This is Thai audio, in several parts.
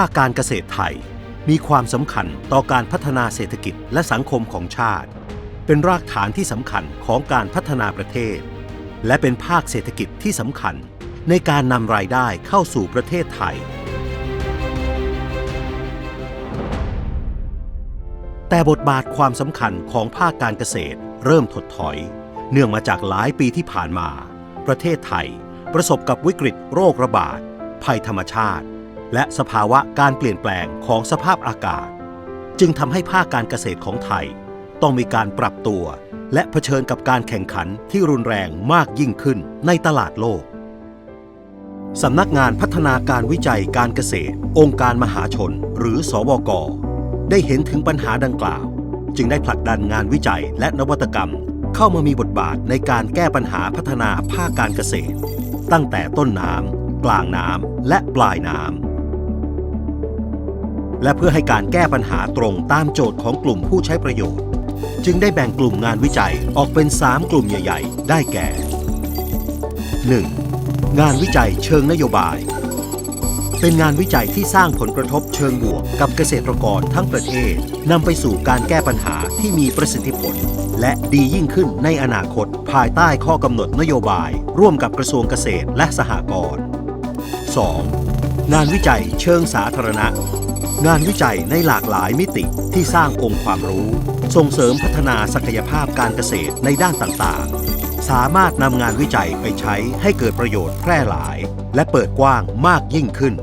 ภาคการเกษตรไทย มีความสำคัญต่อการพัฒนาเศรษฐกิจและสังคมของชาติ เป็นรากฐานที่สำคัญของการพัฒนาประเทศ และเป็นภาคเศรษฐกิจที่สำคัญในการนำรายได้เข้าสู่ประเทศไทย แต่บทบาทความสำคัญของภาคการเกษตรเริ่มถดถอย เนื่องมาจากหลายปีที่ผ่านมา ประเทศไทย ประสบกับวิกฤตโรคระบาด ภัยธรรมชาติ และสภาวะการเปลี่ยนแปลงของสภาพอากาศ จึงทำให้ภาคการเกษตรของไทย ต้องมีการปรับตัว และเผชิญกับการแข่งขันที่รุนแรงมากยิ่งขึ้นในตลาดโลกสำนักงานพัฒนาการวิจัยการเกษตร องค์การมหาชน หรือสวก ได้เห็นถึงปัญหาดังกล่าว จึงได้ผลักดันงานวิจัยและนวัตกรรม เข้ามามีบทบาทในการแก้ปัญหาพัฒนาภาคการเกษตร ตั้งแต่ต้นน้ำกลางน้ำและปลายน้ำ และเพื่อให้การแก้ปัญหาตรงตามโจทย์ของกลุ่มผู้ใช้ประโยชน์ จึงได้แบ่งกลุ่มงานวิจัยออกเป็น 3 กลุ่มใหญ่ ๆ ได้แก่ 1. งานวิจัยเชิงนโยบาย เป็นงานวิจัยที่สร้างผลกระทบเชิงบวกกับเกษตรกรทั้งประเทศนำไปสู่การแก้ปัญหาที่มีประสิทธิผล และดียิ่งขึ้นในอนาคต ภายใต้ข้อกำหนดนโยบาย ร่วมกับกระทรวงเกษตรและสหกรณ์ 2. งานวิจัยเชิงสาธารณะ งานวิจัยในหลากหลายมิติที่สร้างองค์ความรู้ ส่งเสริมพัฒนาศักยภาพการเกษตรในด้านต่างๆ สามารถนำงานวิจัยไปใช้ให้เกิดประโยชน์แพร่หลาย และเปิดกว้างมากยิ่งขึ้น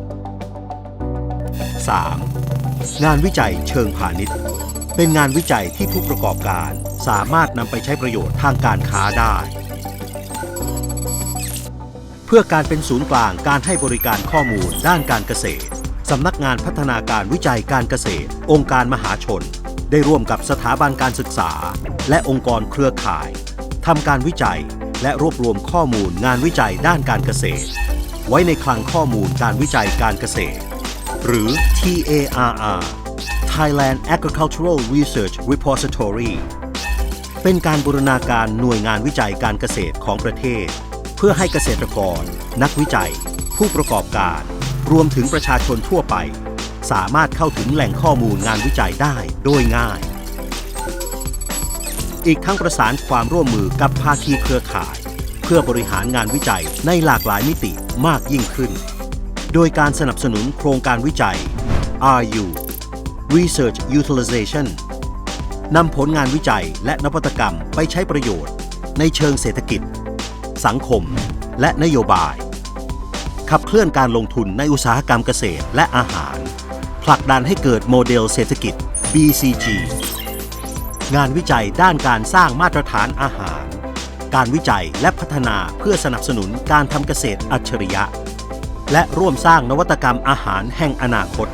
3. งานวิจัยเชิงพาณิชย์ เป็นงานวิจัยที่ผู้ประกอบการสามารถนำไปใช้ประโยชน์ทางการค้าได้ เพื่อการเป็นศูนย์กลางการให้บริการข้อมูลด้านการเกษตร สำนักงานพัฒนาการวิจัยการเกษตร องค์การมหาชน ได้ร่วมกับสถาบันการศึกษา และองค์กรเครือข่ายทำการวิจัยและรวบรวมข้อมูลงานวิจัยด้านการเกษตร ไว้ในคลังข้อมูลการวิจัยการเกษตร หรือ TARR Thailand Agricultural Research Repository เป็นการบูรณาการหน่วยงานวิจัยการเกษตรของประเทศ เพื่อให้เกษตรกร นักวิจัย ผู้ประกอบการ รวมถึงประชาชนทั่วไป สามารถเข้าถึงแหล่งข้อมูลงานวิจัยได้โดยง่าย อีกทั้งประสานความร่วมมือกับภาคีเครือข่าย เพื่อบริหารงานวิจัยในหลากหลายมิติมากยิ่งขึ้น โดยการสนับสนุนโครงการวิจัย RU Research Utilization นำผลงานวิจัยและนวัตกรรมไปใช้ประโยชน์ ในเชิงเศรษฐกิจ สังคม และนโยบาย เคลื่อนการลงทุนในอุตสาหกรรมเกษตรและอาหาร ผลักดันให้เกิดโมเดลเศรษฐกิจ BCG งานวิจัยด้านการสร้างมาตรฐานอาหาร การวิจัยและพัฒนาเพื่อสนับสนุนการทำเกษตรอัจฉริยะ และร่วมสร้างนวัตกรรมอาหารแห่งอนาคต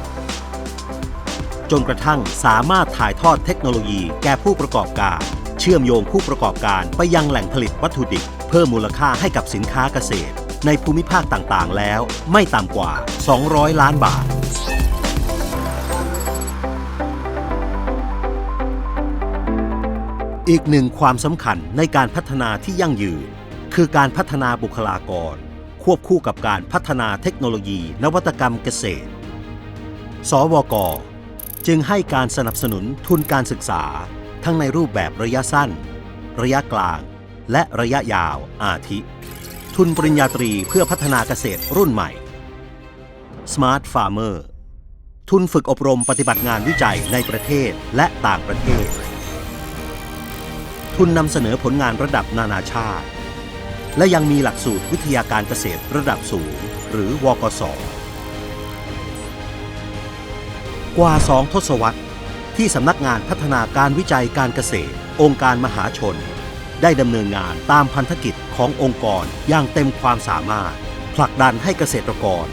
จนกระทั่งสามารถถ่ายทอดเทคโนโลยีแก่ผู้ประกอบการ เชื่อมโยงผู้ประกอบการไปยังแหล่งผลิตวัตถุดิบ เพิ่มมูลค่าให้กับสินค้าเกษตร ในภูมิภาคต่างๆ แล้ว ไม่ต่ำกว่า 200 ล้านบาท อีกหนึ่งความสำคัญในการพัฒนาที่ยั่งยืน คือการพัฒนาบุคลากร ควบคู่กับการพัฒนาเทคโนโลยี นวัตกรรมเกษตร สวก จึงให้การสนับสนุนทุนการศึกษา ทั้งในรูปแบบระยะสั้น ระยะกลาง และระยะยาวอาทิ ทุนปริญญาตรีเพื่อพัฒนาเกษตรรุ่นใหม่ Smart Farmer ทุนฝึกอบรมปฏิบัติงานวิจัยในประเทศและต่างประเทศ ทุนนำเสนอผลงานระดับนานาชาติ และยังมีหลักสูตรวิทยาการเกษตรระดับสูง หรือวกศกว่า2ทศวรรษที่สำนักงานพัฒนาการวิจัยการเกษตร องค์การมหาชน ได้ดำเนินงานตามพันธกิจขององค์กรอย่างเต็มความสามารถ ผลักดันให้เกษตรกร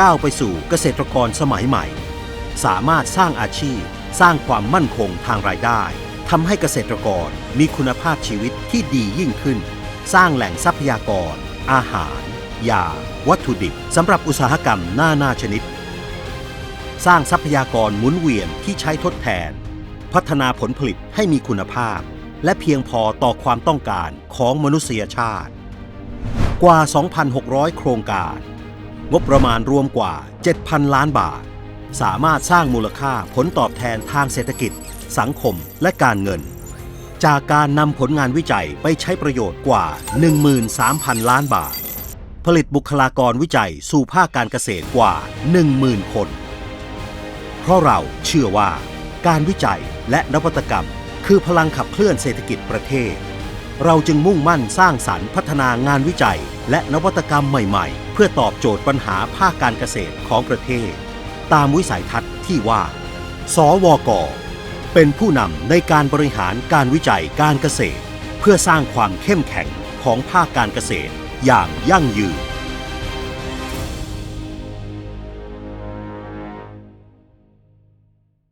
ก้าวไปสู่เกษตรกรสมัยใหม่ สามารถสร้างอาชีพ สร้างความมั่นคงทางรายได้ทำให้เกษตรกรมีคุณภาพชีวิตที่ดียิ่งขึ้น สร้างแหล่งทรัพยากร อาหาร ยา วัตถุดิบสำหรับอุตสาหกรรมนานาชนิด สร้างทรัพยากรหมุนเวียนที่ใช้ทดแทน พัฒนาผลผลิตให้มีคุณภาพ และเพียงพอต่อความต้องการของมนุษยชาติ กว่า 2,600 โครงการ งบประมาณรวมกว่า 7,000 ล้านบาท สามารถสร้างมูลค่าผลตอบแทนทางเศรษฐกิจ สังคมและการเงิน จากการนำผลงานวิจัยไปใช้ประโยชน์กว่า 13,000 ล้านบาท ผลิตบุคลากรวิจัยสู่ภาคการเกษตรกว่า 10,000 คน เพราะเราเชื่อว่าการวิจัยและนวัตกรรม คือพลังขับเคลื่อนเศรษฐกิจประเทศ เราจึงมุ่งมั่นสร้างสรรค์พัฒนางานวิจัย และนวัตกรรมใหม่ๆ เพื่อตอบโจทย์ปัญหาภาคการเกษตรของประเทศ ตามวิสัยทัศน์ที่ว่า สวก เป็นผู้นำในการบริหารการวิจัยการเกษตร เพื่อสร้างความเข้มแข็งของภาคการเกษตรอย่างยั่งยืน